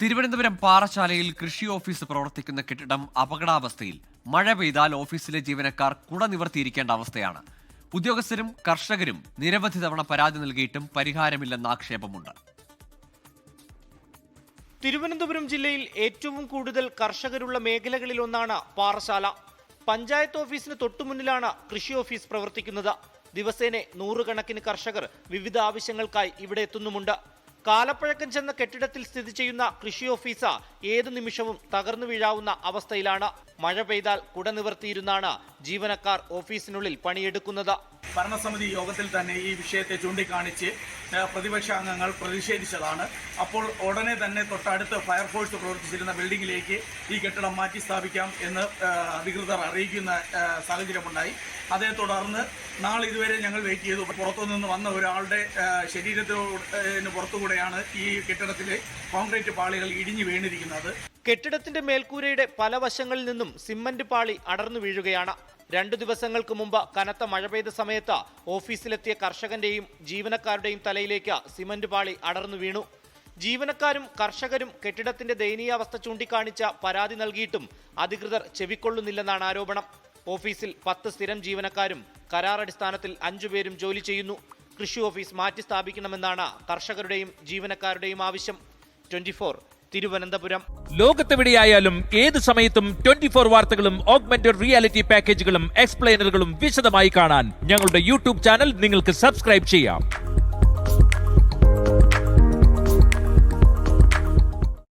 തിരുവനന്തപുരം പാറശാലയിൽ കൃഷി ഓഫീസ് പ്രവർത്തിക്കുന്ന കെട്ടിടം അപകടാവസ്ഥയിൽ. മഴ പെയ്താൽ ഓഫീസിലെ ജീവനക്കാർ കുട നിവർത്തിയിരിക്കേണ്ട അവസ്ഥയാണ്. ഉദ്യോഗസ്ഥരും കർഷകരും നിരവധി തവണ പരാതി നൽകിയിട്ടും പരിഹാരമില്ലെന്ന ആക്ഷേപമുണ്ട്. തിരുവനന്തപുരം ജില്ലയിൽ ഏറ്റവും കൂടുതൽ കർഷകരുള്ള മേഖലകളിൽ ഒന്നാണ് പാറശാല. പഞ്ചായത്ത് ഓഫീസിന് തൊട്ടുമുന്നിലാണ് കൃഷി ഓഫീസ് പ്രവർത്തിക്കുന്നത്. ദിവസേന നൂറുകണക്കിന് കർഷകർ വിവിധ ആവശ്യങ്ങൾക്കായി ഇവിടെ എത്തുന്നുമുണ്ട്. കാലപ്പഴക്കം ചെന്ന കെട്ടിടത്തിൽ സ്ഥിതി ചെയ്യുന്ന കൃഷി ഓഫീസ് ഏതു നിമിഷവും തകർന്നു വീഴാവുന്ന അവസ്ഥയിലാണ്. മഴ പെയ്താൽ കുട നിവർത്തിയിരുന്നാണ് ജീവനക്കാർ ഓഫീസിനുള്ളിൽ പണിയെടുക്കുന്നത്. ഭരണസമിതി യോഗത്തിൽ തന്നെ ഈ വിഷയത്തെ ചൂണ്ടിക്കാണിച്ച് പ്രതിപക്ഷ അംഗങ്ങൾ പ്രതിഷേധിച്ചതാണ്. അപ്പോൾ ഉടനെ തന്നെ തൊട്ടടുത്ത് ഫയർഫോഴ്സ് പ്രവർത്തിച്ചിരുന്ന ബിൽഡിംഗിലേക്ക് ഈ കെട്ടിടം മാറ്റി സ്ഥാപിക്കാം എന്ന് അധികൃതർ അറിയിക്കുന്ന സാഹചര്യമുണ്ടായി. അതേ തുടർന്ന് നാളെ ഇതുവരെ ഞങ്ങൾ വെയിറ്റ് ചെയ്തു. പുറത്തുനിന്ന് വന്ന ഒരാളുടെ ശരീരത്തിന് പുറത്തുകൂടെയാണ് ഈ കെട്ടിടത്തിലെ കോൺക്രീറ്റ് പാളികൾ ഇടിഞ്ഞു വീണിരിക്കുന്നത്. കെട്ടിടത്തിന്റെ മേൽക്കൂരയുടെ പല വശങ്ങളിൽ നിന്നും സിമന്റ് പാളി അടർന്നു വീഴുകയാണ്. രണ്ടു ദിവസങ്ങൾക്ക് മുമ്പ് കനത്ത മഴ പെയ്ത സമയത്ത് ഓഫീസിലെത്തിയ കർഷകന്റെയും ജീവനക്കാരുടെയും തലയിലേക്ക് സിമന്റ് പാളി അടർന്നു വീണു. ജീവനക്കാരും കർഷകരും കെട്ടിടത്തിന്റെ ദയനീയാവസ്ഥ ചൂണ്ടിക്കാണിച്ച പരാതി നൽകിയിട്ടും അധികൃതർ ചെവിക്കൊള്ളുന്നില്ലെന്നാണ് ആരോപണം. ഓഫീസിൽ പത്ത് സ്ഥിരം ജീവനക്കാരും കരാറടിസ്ഥാനത്തിൽ അഞ്ചുപേരും ജോലി ചെയ്യുന്നു. കൃഷി ഓഫീസ് മാറ്റി സ്ഥാപിക്കണമെന്നാണ് കർഷകരുടെയും ജീവനക്കാരുടെയും ആവശ്യം. ട്വന്റി തിരുവനന്തപുരം. ലോകത്തെവിടെയായാലും ഏത് സമയത്തും ട്വന്റി ഫോർ വാർത്തകളും ഓഗ്മെന്റഡ് റിയാലിറ്റി പാക്കേജുകളും എക്സ്പ്ലെയിനറുകളും വിശദമായി കാണാൻ ഞങ്ങളുടെ യൂട്യൂബ് ചാനൽ നിങ്ങൾക്ക് സബ്സ്ക്രൈബ് ചെയ്യാം.